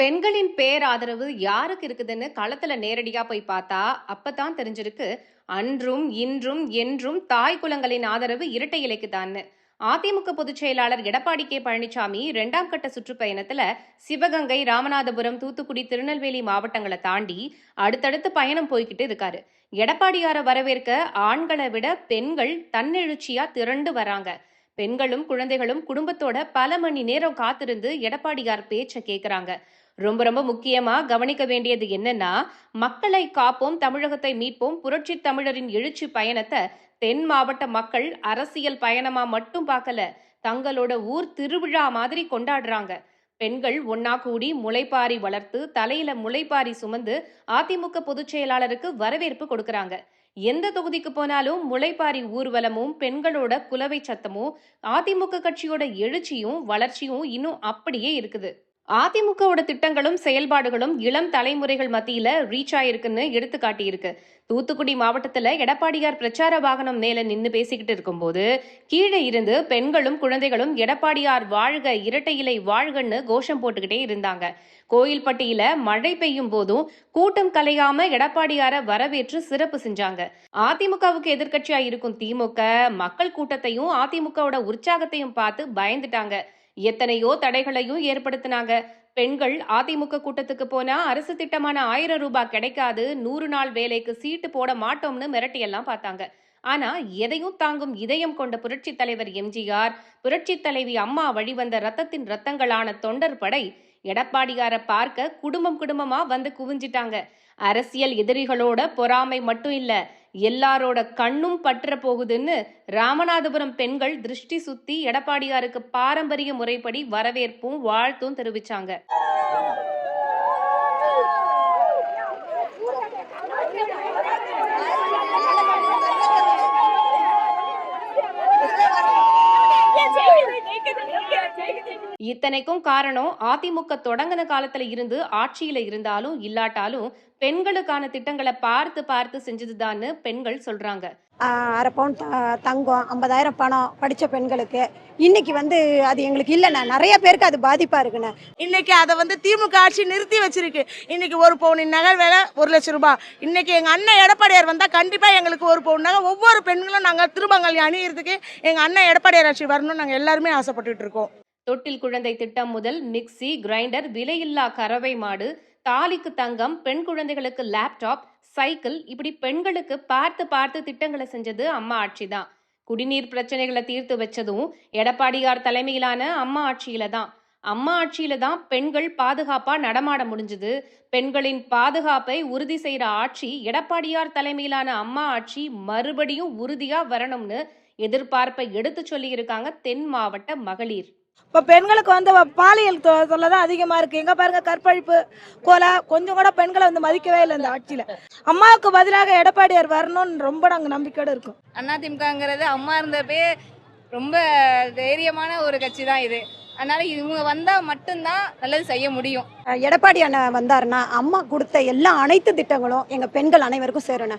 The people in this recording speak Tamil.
பெண்களின் பேராதரவு யாருக்கு இருக்குதுன்னு களத்துல நேரடியா போய் பார்த்தா அப்பதான் தெரிஞ்சிருக்கு. அன்றும் இன்றும் என்றும் தாய் குலங்களின் ஆதரவு இரட்டை இலைக்கு தான்னு அதிமுக பொதுச் செயலாளர் எடப்பாடி கே பழனிசாமி இரண்டாம் கட்ட சுற்றுப்பயணத்துல சிவகங்கை ராமநாதபுரம் தூத்துக்குடி திருநெல்வேலி மாவட்டங்களை தாண்டி அடுத்தடுத்து பயணம் போய்கிட்டு இருக்காரு. எடப்பாடியார வரவேற்க ஆண்களை விட பெண்கள் தன்னெழுச்சியா திரண்டு வராங்க. பெண்களும் குழந்தைகளும் குடும்பத்தோட பல மணி நேரம் காத்திருந்து எடப்பாடியார் பேச்சை கேட்கறாங்க ரொம்ப ரொம்ப முக்கியமா கவனிக்க வேண்டியது என்னன்னா மக்களை காப்போம் தமிழகத்தை மீட்போம். புரட்சி தமிழரின் எழுச்சி பயணத்தை தென் மாவட்ட மக்கள் அரசியல் பயணமா மட்டும் பார்க்கல தங்களோட ஊர் திருவிழா மாதிரி கொண்டாடுறாங்க. பெண்கள் ஒன்னா கூடி முளைப்பாரி வளர்த்து தலையில முளைப்பாரி சுமந்து அதிமுக பொதுச் செயலாளருக்கு வரவேற்பு கொடுக்கறாங்க. எந்த தொகுதிக்கு போனாலும் முளைப்பாரி ஊர்வலமும் பெண்களோட குலவை சத்தமும் அதிமுக கட்சியோட எழுச்சியும் வளர்ச்சியும் இன்னும் அப்படியே இருக்குது. அதிமுகவோட திட்டங்களும் செயல்பாடுகளும் இளம் தலைமுறைகள் மத்தியில ரீச் ஆயிருக்குன்னு எடுத்து காட்டியிருக்கு தூத்துக்குடி மாவட்டத்துல எடப்பாடியார் பிரச்சார வாகனம் மேல நின்று பேசிக்கிட்டு இருக்கும்போது கீழே இருந்து பெண்களும் குழந்தைகளும் எடப்பாடியார் வாழ்க இரட்டை இலை வாழ்கன்னு கோஷம் போட்டுக்கிட்டே இருந்தாங்க. கோயில்பட்டியில மழை பெய்யும் போதும் கூட்டம் கலையாம எடப்பாடியார வரவேற்று சிறப்பு செஞ்சாங்க. அதிமுகவுக்கு எதிர்கட்சியா இருக்கும் திமுக மக்கள் கூட்டத்தையும் அதிமுகவோட உற்சாகத்தையும் பார்த்து பயந்துட்டாங்க. எத்தனையோ தடைகளையும் ஏற்படுத்தினாங்க. பெண்கள் அதிமுக கூட்டத்துக்கு போனா அரசு திட்டமான ஆயிரம் ரூபாய் கிடைக்காது நூறு நாள் வேலைக்கு சீட்டு போட மாட்டோம்னு மிரட்டியெல்லாம் பார்த்தாங்க. ஆனா எதையும் தாங்கும் இதயம் கொண்ட புரட்சி தலைவர் எம்ஜிஆர் புரட்சி தலைவி அம்மா வழிவந்த ரத்தத்தின் ரத்தங்களான தொண்டர் படை எடப்பாடியார பார்க்க குடும்பம் குடும்பமா வந்து குவிஞ்சிட்டாங்க. அரசியல் எதிரிகளோட பொறாமை மட்டும் இல்லை எல்லாரோட கண்ணும் பற்ற போகுதுன்னு ராமநாதபுரம் பெண்கள் திருஷ்டி சுத்தி எடப்பாடியாருக்கு பாரம்பரிய முறைப்படி வரவேற்பும் வாழ்த்தும் தெரிவிச்சாங்க. இத்தனைக்கும் காரணம் அதிமுக தொடங்கின காலத்துல இருந்து ஆட்சியில இருந்தாலும் இல்லாட்டாலும் பெண்களுக்கான திட்டங்களை பார்த்து பார்த்து செஞ்சதுதான்னு பெண்கள் சொல்றாங்க. அரை பவுன் தங்கம் ஐம்பதாயிரம் பணம் படித்த பெண்களுக்கு. இன்னைக்கு வந்து அது எங்களுக்கு இல்லைண்ணா. நிறைய பேருக்கு அது பாதிப்பாக இருக்குண்ணே. இன்னைக்கு அதை வந்து திமுக ஆட்சி நிறுத்தி வச்சிருக்கு. இன்னைக்கு ஒரு பவுனின் நகை விலை ஒரு லட்சம் ரூபாய். இன்னைக்கு எங்க அண்ணன் எடப்பாடியார் வந்தா கண்டிப்பா எங்களுக்கு ஒரு பவுன் நகை. ஒவ்வொரு பெண்களும் நாங்க திருமங்கல் அணியிறதுக்கு எங்க அண்ணன் எடப்பாடியார் ஆட்சி வரணும்னு நாங்க எல்லாருமே ஆசைப்பட்டுட்டு இருக்கோம். தொட்டில் குழந்தை திட்டம் முதல் மிக்ஸி கிரைண்டர் விலையில்லா கறவை மாடு தாலிக்கு தங்கம் பெண் குழந்தைகளுக்கு லேப்டாப் சைக்கிள் இப்படி பெண்களுக்கு பார்த்து பார்த்து திட்டங்களை செஞ்சது அம்மா ஆட்சி தான் குடிநீர் பிரச்சனைகளை தீர்த்து வச்சதும் எடப்பாடியார் தலைமையிலான அம்மா ஆட்சியில தான். அம்மா ஆட்சியில தான் பெண்கள் பாதுகாப்பா நடமாட முடிஞ்சது. பெண்களின் பாதுகாப்பை உறுதி செய்யற ஆட்சி எடப்பாடியார் தலைமையிலான அம்மா ஆட்சி மறுபடியும் உறுதியா வரணும்னு எதிர்பார்ப்பை எடுத்து சொல்லியிருக்காங்க தென் மாவட்ட மகளிர். இப்போ பெண்களுக்கு வந்து பாலியல் தொ- தொல்லை தான் அதிகமாக இருக்குது எங்கே பாருங்க கற்பழிப்பு கொலை கொஞ்சம் கூட பெண்களை வந்து மதிக்கவே இல்லை இந்த ஆட்சியில். அம்மாவுக்கு பதிலாக எடப்பாடியார் வரணும்னு ரொம்ப நாங்கள் நம்பிக்கையோடு இருக்கோம். அதிமுகங்கிறது அம்மா இருந்தப்பே ரொம்ப தைரியமான ஒரு கட்சி தான் இது. அதனால இவங்க வந்தா மட்டும்தான் நல்லது செய்ய முடியும். எடப்பாடி அண்ணன் வந்தாருன்னா அம்மா கொடுத்த எல்லா அனைத்து திட்டங்களும் எங்கள் பெண்கள் அனைவருக்கும் சேருண்ணே